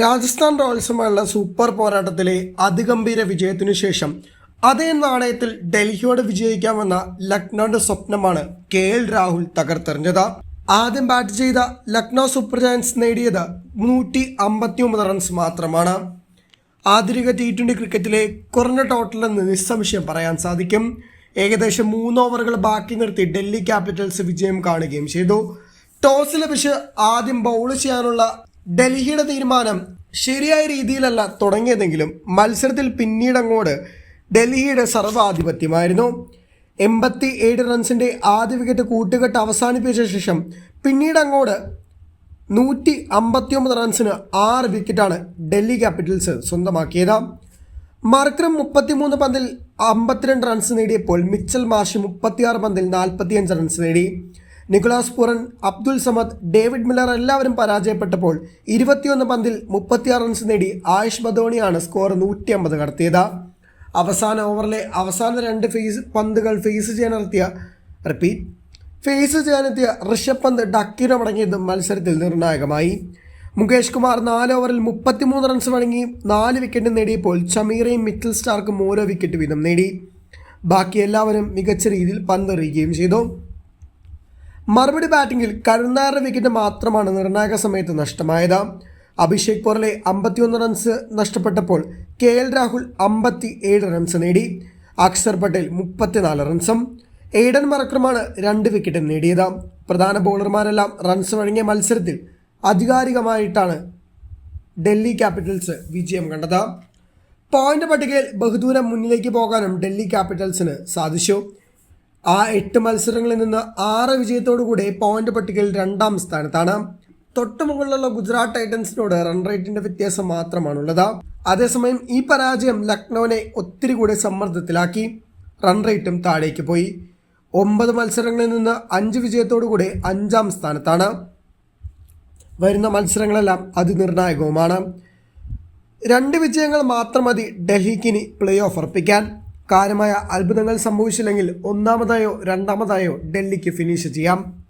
Rajasthan റോയൽസുമായുള്ള super പോരാട്ടത്തിലെ അതിഗംഭീര വിജയത്തിനു ശേഷം അതേ നാണയത്തിൽ ഡൽഹിയോട് വിജയിക്കാമെന്ന ലക്നൌന്റെ സ്വപ്നമാണ് കെ എൽ രാഹുൽ തകർത്തെറിഞ്ഞത്. ആദ്യം ബാറ്റ് ചെയ്ത ലക്നൗ സൂപ്പർ ജയൻസ് നേടിയത് നൂറ്റി അമ്പത്തിയൊമ്പത് റൺസ് മാത്രമാണ്. ആധുനിക ടി ട്വന്റി ക്രിക്കറ്റിലെ കുറഞ്ഞ ടോട്ടൽ ടോട്ടലെന്ന് നിസ്സംശയം പറയാൻ സാധിക്കും. ഏകദേശം മൂന്ന് ഓവറുകൾ ബാക്കി നിർത്തി ഡൽഹി ക്യാപിറ്റൽസ് വിജയം കാണുകയും ചെയ്തു. ടോസ് ലഭിച്ച് ആദ്യം ബൗൾ ചെയ്യാനുള്ള ഡൽഹിയുടെ തീരുമാനം ശരിയായ രീതിയിലല്ല തുടങ്ങിയതെങ്കിലും മത്സരത്തിൽ പിന്നീട് അങ്ങോട്ട് ഡൽഹിയുടെ സർവാധിപത്യമായിരുന്നു. എൺപത്തി ഏഴ് റൺസിന്റെ ആദ്യ വിക്കറ്റ് കൂട്ടുകെട്ട് അവസാനിപ്പിച്ച ശേഷം പിന്നീട് അങ്ങോട്ട് നൂറ്റി അമ്പത്തിയൊമ്പത് റൺസിന് ആറ് വിക്കറ്റാണ് ഡൽഹി ക്യാപിറ്റൽസ് സ്വന്തമാക്കിയത്. മർക്രം മുപ്പത്തിമൂന്ന് പന്തിൽ അമ്പത്തിരണ്ട് റൺസ് നേടിയപ്പോൾ മിച്ചൽ മാഷി മുപ്പത്തിയാറ് പന്തിൽ നാൽപ്പത്തിയഞ്ച് റൺസ് നേടി. Nicholas Pooran Abdul Samad David Miller എല്ലാവരും പരാജയപ്പെട്ടപ്പോൾ ഇരുപത്തിയൊന്ന് പന്തിൽ മുപ്പത്തിയാറ് റൺസ് നേടി ആയുഷ് ബദോണിയാണ് സ്കോർ നൂറ്റി അമ്പത് കടത്തിയത്. അവസാന ഓവറിലെ അവസാന രണ്ട് ഫേസ് പന്തുകൾ ഫേസ് ചെയ്യാൻ നടത്തിയ റിപ്പീറ്റ് ഫേസ് ചെയ്യാനെത്തിയ ഋഷഭ് പന്ത് ഡക്കിനമടങ്ങിയത് മത്സരത്തിൽ നിർണായകമായി. മുകേഷ് കുമാർ നാല് ഓവറിൽ മുപ്പത്തിമൂന്ന് റൺസ് വഴങ്ങി നാല് വിക്കറ്റ് നേടിയപ്പോൾ ചമീറയും മിറ്റിൽ സ്റ്റാർക്കും ഓരോ വിക്കറ്റ് വീതം നേടി. ബാക്കി എല്ലാവരും മികച്ച രീതിയിൽ പന്തെറിയുകയും ചെയ്തു. മറുപടി ബാറ്റിംഗിൽ കരുണാറിന്റെ വിക്കറ്റ് മാത്രമാണ് നിർണായക സമയത്ത് നഷ്ടമായത്. അഭിഷേക് പോറലെ അമ്പത്തിയൊന്ന് റൺസ് നഷ്ടപ്പെട്ടപ്പോൾ കെ എൽ രാഹുൽ അമ്പത്തി ഏഴ് റൺസ് നേടി. അക്ഷർ പട്ടേൽ മുപ്പത്തിനാല് റൺസും. എയ്ഡൻ മറക്രമാണ് രണ്ട് വിക്കറ്റ് നേടിയത്. പ്രധാന ബോളർമാരെല്ലാം റൺസ് വഴങ്ങിയ മത്സരത്തിൽ ആധികാരികമായിട്ടാണ് ഡൽഹി ക്യാപിറ്റൽസ് വിജയം കണ്ടത്. പോയിന്റ് പട്ടികയിൽ ബഹുദൂരം മുന്നിലേക്ക് പോകാനും ഡൽഹി ക്യാപിറ്റൽസിന് സാധിച്ചു. ആ എട്ട് മത്സരങ്ങളിൽ നിന്ന് ആറ് വിജയത്തോടുകൂടി പോയിന്റ് പട്ടികയിൽ രണ്ടാം സ്ഥാനത്താണ്. തൊട്ടു മുകളിലുള്ള ഗുജറാത്ത് ടൈറ്റൻസിനോട് റൺ റേറ്റിന്റെ വ്യത്യാസം മാത്രമാണുള്ളത്. അതേസമയം ഈ പരാജയം ലക്നൌവിനെ ഒത്തിരി കൂടി സമ്മർദ്ദത്തിലാക്കി. റൺ റേറ്റും താഴേക്ക് പോയി. ഒമ്പത് മത്സരങ്ങളിൽ നിന്ന് അഞ്ച് വിജയത്തോടുകൂടി അഞ്ചാം സ്ഥാനത്താണ്. വരുന്ന മത്സരങ്ങളെല്ലാം അതിനിർണായകവുമാണ്. രണ്ട് വിജയങ്ങൾ മാത്രം മതി ഡൽഹിക്കിനി പ്ലേ ഓഫ് ഉറപ്പിക്കാൻ. കാര്യമായ അത്ഭുതങ്ങൾ സംഭവിച്ചില്ലെങ്കിൽ ഒന്നാമതായോ രണ്ടാമതായോ ഡൽഹിക്ക് ഫിനിഷ് ചെയ്യാം.